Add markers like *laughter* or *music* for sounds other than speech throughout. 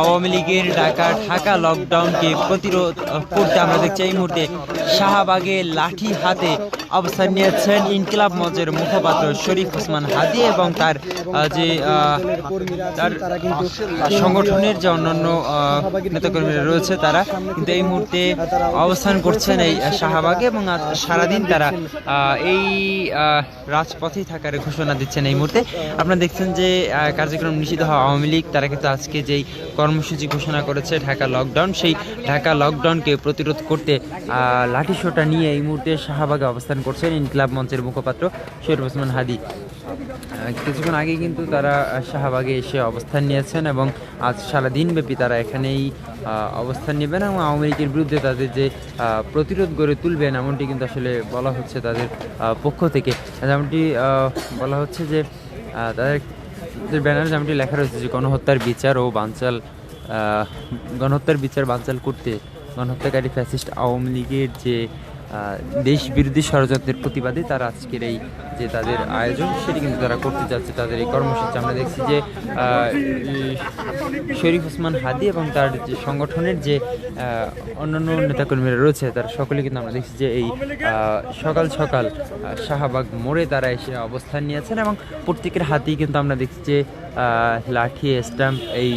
আওয়ামী লীগের ডাকা ঢাকা লকডাউনকে প্রতিরোধ করতে আমরা দেখছি এই মুহূর্তে শাহবাগে লাঠি হাতে অবস্থান নিয়েছেন ইনকিলাব মঞ্চের মুখপাত্র শরীফ ওসমান হাদি এবং তার যে তার সংগঠনের যে অন্যান্য নেতাকর্মীরা রয়েছে তারা কিন্তু এই মুহূর্তে অবস্থান করছেন এই শাহবাগে এবং সারাদিন তারা এই রাজপথেই থাকার ঘোষণা দিচ্ছেন এই মুহূর্তে। আপনারা দেখছেন যে কার্যক্রম নিষিদ্ধ হওয়া আওয়ামী লীগ তারা কিন্তু আজকে যেই কর্মসূচি ঘোষণা করেছে ঢাকা লকডাউন সেই ঢাকা লকডাউনকে প্রতিরোধ করতে আহ, লাঠি নিয়ে এই মুহূর্তে শাহবাগে অবস্থান করছেন ইনকিলাব মঞ্চের মুখপাত্র শরীফ ওসমান হাদি। কিছুক্ষণ আগে কিন্তু তারা শাহবাগে এসে অবস্থান নিয়েছেন এবং আজ সারা দিনব্যাপী তারা এখানেই অবস্থান নেবেন এবং আওয়ামী লীগের বিরুদ্ধে তাদের যে প্রতিরোধ গড়ে তুলবেন এমনটি কিন্তু আসলে বলা হচ্ছে তাদের পক্ষ থেকে। যেমনটি বলা হচ্ছে যে তাদের যে ব্যানারে যেমনটি লেখা রয়েছে যে গণহত্যার বিচার ও বানচাল আহ, গণহত্যার বিচার বানচাল করতে গণহত্যাকারী ফ্যাসিস্ট আওয়ামী লীগের যে দেশ বিরোধী ষড়যন্ত্রের প্রতিবাদে তারা আজকের এই যে তাদের আয়োজন, সেটি কিন্তু তারা করতে যাচ্ছে, তাদের এই কর্মসূচি। আমরা দেখছি যে শরীফ ওসমান হাদি এবং তার যে সংগঠনের যে অন্যান্য নেতাকর্মীরা রয়েছে, তারা সকলে কিন্তু আমরা দেখছি যে এই সকাল সকাল শাহবাগ মোড়ে তারা এসে অবস্থান নিয়েছেন এবং প্রত্যেকের হাতেই কিন্তু আমরা দেখছি যে লাঠি, স্ট্যাম্প এই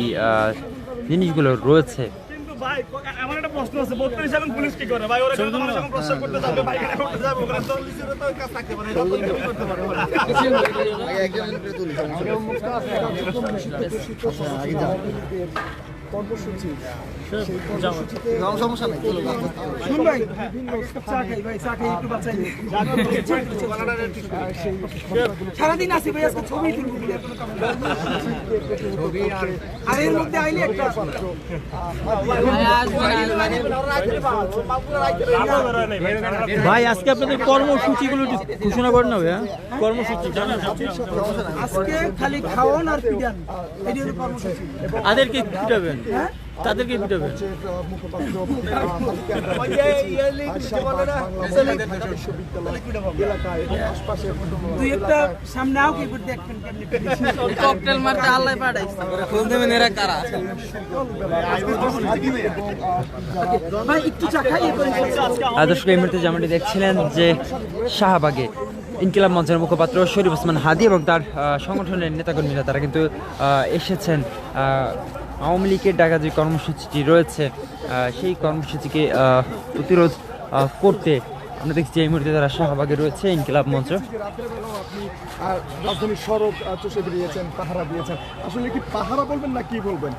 জিনিসগুলো রয়েছে। ভাই, আমার একটা প্রশ্ন আছে, বত্রিশ এখন পুলিশ কি করে ভাই, ওরা কিন্তু প্রশ্ন করতে যাবে ভাই করতে যাবে, ওখানে তো কাজ থাকতে পারে করতে পারে না। কর্মসূচি। সেই কর্মসূচিতে শুন ভাই চা খাই ভাই চা খাই একটু বাঁচাই সারাদিন আসি ভাই আজকে ছবি তুলবো। আর এর মধ্যে আইলে একটা ভাই আজকে আপনাদের কর্মসূচিগুলো একটু ঘোষণা করেন না ভাইয়া। কর্মসূচি আজকে খালি খাওয়ান আর হলো কর্মসূচি। তাদেরকে পিটাবেন হ্যাঁ? তাদেরকে পিটাবেন *laughs* দুই একটা সামনে আও কি করে দেখবেন কেমনি? ককটেল মারতে আল্লাহ পাঠাইছে। ভাই একটু চা খাই এরপরে আর এই মুহূর্তে যেমনটি দেখছিলেন যে শাহবাগে ইনকিলাব মঞ্চের মুখপাত্র শরীফ ওসমান হাদি এবং তার সংগঠনের নেতাকর্মীরা তারা কিন্তু এসেছেন। আহ, আওয়ামী লীগের ডাকা যে কর্মসূচিটি রয়েছে সেই কর্মসূচিকে প্রতিরোধ করতে আমরা দেখছি এই মুহূর্তে তারা শাহবাগে রয়েছে ইনকিলাব মঞ্চ। আপনি আর রাজধানীর সড়ক চষে বেরিয়েছেন পাহারা দিয়েছেন। আসলে কি পাহারা বলবেন না কি বলবেন?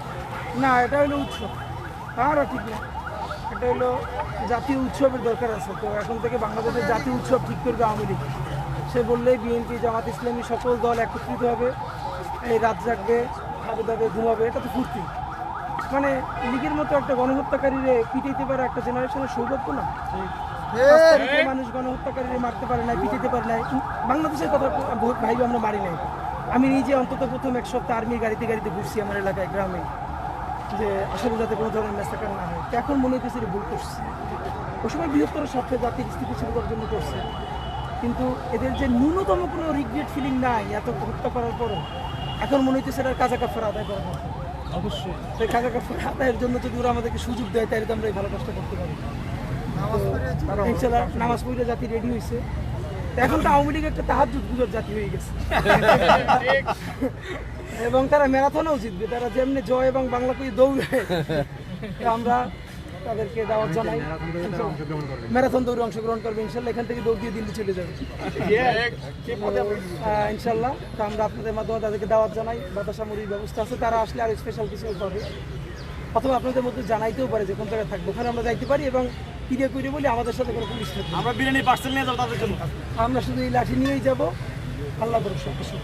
না এটা হলো উৎসব। আর ঠিক না। এটা হলো জাতীয় উৎসবের দরকার আছে। তো এখন থেকে বাংলাদেশের জাতীয় উৎসব ঠিক করবে আওয়ামী লীগ। সে বললে বিএনপি জামাত ইসলামী সকল দল একত্রিত হবে। এই রাত জাগবে। খাবে দাবে ঘুমাবে এটা তো ফুর্তি। মানে লীগের মতো একটা গণহত্যাকারীরে পিটাইতে পারে একটা জেনারেশনের সৌভাগ্য না? মানুষ গণহত্যাকারীরে মারতে পারে না পিটাইতে পারে না বাংলাদেশের কথা ভাই আমরা মারি নাই। আমি নিজে অন্তত প্রথম এক সপ্তাহ আর্মির গাড়িতে গাড়িতে ঘুরছি আমার এলাকায় গ্রামে। যে আসলে যাতে কোনো ধরনের মেসাকার না হয়। এখন মনে হইতেছে ভুল করছে। ওই সময় বৃহত্তর স্বার্থে জাতির স্থিতিশীল করার জন্য করছে। কিন্তু এদের যে ন্যূনতম কোনো রিগ্রেট ফিলিং নাই এত হত্যা করার পরও এখন মনে হইতেছে এটা কাজা কাফার আদায় করা অবশ্যই। সেই কাজা কাফার আদায়ের জন্য যদি ওরা আমাদেরকে সুযোগ দেয় তাহলে তো আমরা এই ভালো কাজটা করতে পারি ইনশাল্লাহ নামাজ পড়ে জাতি রেডি হয়েছে এখন তো আওয়ামী লীগ একটা তাহার গুজর জাতি হয়ে গেছে। *laughs* এবং তারা ম্যারাথনেও জিতবে তারা যেমনি জয় এবং বাংলা কই দৌড়ে *laughs* আমরা তাদেরকে দাওয়াত জানাই ম্যারাথন দৌড়ে অংশগ্রহণ করবে। ইনশাল্লাহ এখান থেকে দৌড় দিয়ে দিল্লি চলে যাবে। ইনশাল্লাহ তো আমরা আপনাদের মাধ্যমে তাদেরকে দাওয়াত জানাই বাতাসা মুড়ির ব্যবস্থা আছে। তারা আসলে আর স্পেশাল কিছু পাবে। অথবা আপনাদের মধ্যে জানাইতেও পারে যে কোন জায়গায় থাকব। ওখানে আমরা যাইতে পারি এবং ক্রিয়া করে বলি আমাদের সাথে কোনো পুলিশ থাকবে আমরা বিরিয়ানি পার্সেল নিয়ে যাব তাদের জন্য। আমরা শুধু এই লাঠি নিয়েই যাব। আল্লাহ ভরসা কিছু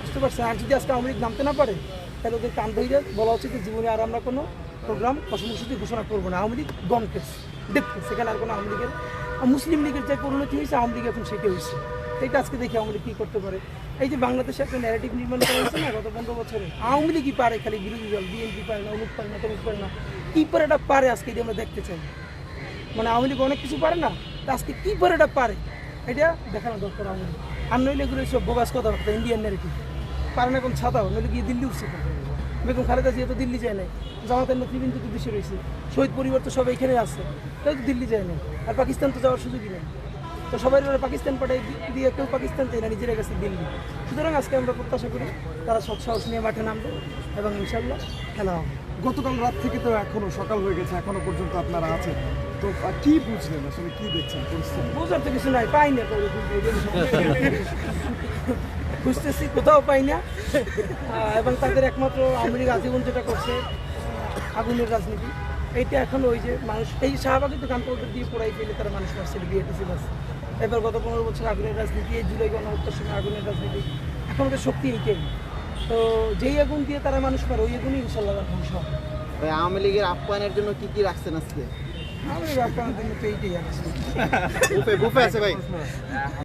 বুঝতে পারছেন? আর যদি আজকে আওয়ামী নামতে না পারে তাহলে ওদের কান ধরে বলা উচিত জীবনে আর আমরা কোনো প্রোগ্রাম কর্মসূচি ঘোষণা করব না। আওয়ামী লীগ গণ কেস দেখতে সেখানে আর কোনো আওয়ামী লীগের, মুসলিম লীগের যে পরিণতি হয়েছে, আওয়ামী লীগ এখন সেটা হয়েছে। এটা আজকে দেখি আওয়ামী লীগ কী করতে পারে। এই যে বাংলাদেশে একটা ন্যারেটিভ নির্মাণ করা হয়েছে না, গত পনেরো বছরে, আওয়ামী লীগই পারে খালি বিরোধী দল, বিএনপি পারে না, অমুক পারে না, তমুক পারে না। কী পারে এটা পারে আজকে এটা আমরা দেখতে চাই? মানে আওয়ামী লীগ অনেক কিছু পারে না, তা আজকে কী করে এটা পারে? এটা দেখানো দরকার আওয়ামী লীগ আর নইলে এগুলো সব বোগাস কথাবার্তা ইন্ডিয়ান নেগেটিভ পারে না এখন ছাতাও, নইলে গিয়ে দিল্লি উঠছে। বেগম খালেদা জিয়া তো দিল্লি যায় নাই জামাতের নেতৃবৃন্দ তো দেশে রয়েছে শহীদ পরিবার তো সব এখানে আছে তাই তো দিল্লি যায় না আর পাকিস্তান তো যাওয়ার সুযোগই নেই। তো সবাই পাকিস্তান পাঠাই দিয়ে কেউ পাকিস্তান চাই না নিজেরা গেছে দিল্লি। সুতরাং আজকে আমরা প্রত্যাশা করি তারা সৎ সাহস নিয়ে মাঠে নামবে এবং ইনশাল্লাহ খেলা হবে। গতকাল রাত থেকে তো এখনও সকাল হয়ে গেছে এখনও পর্যন্ত আপনারা আছেন। তো কি বুঝলেন আসলে কি দেখছেন? পরিস্থিতি? বোঝার তো কিছু নাই পাই না *laughs* খুঁজতেছি কোথাও পাই না। এবং তাদের একমাত্র আওয়ামী লীগ আজীবন যেটা করছে আগুনের রাজনীতি। এইটা এখন ওই যে মানুষ এই শাহবাগে তো গানপত্র দিয়ে পড়াই ফেলে তারা মানুষ মারছে বিএটিসি বাস এবার গত পনেরো বছর আগুনের রাজনীতি এই জুলাই গণহত্যার সময় আগুনের রাজনীতি। এখন ওদের শক্তি এইটাই। তো যেই আগুন দিয়ে তারা মানুষ মারে ওই আগুনই ইনশাল্লাহ ধ্বংস হবে। আওয়ামী লীগের আপ্যায়নের জন্য কি কি রাখছেন আজকে? আওয়ামী লীগ আপনাদের জন্য তো এইটাই আছে বুফে বুফে আছে ভাই।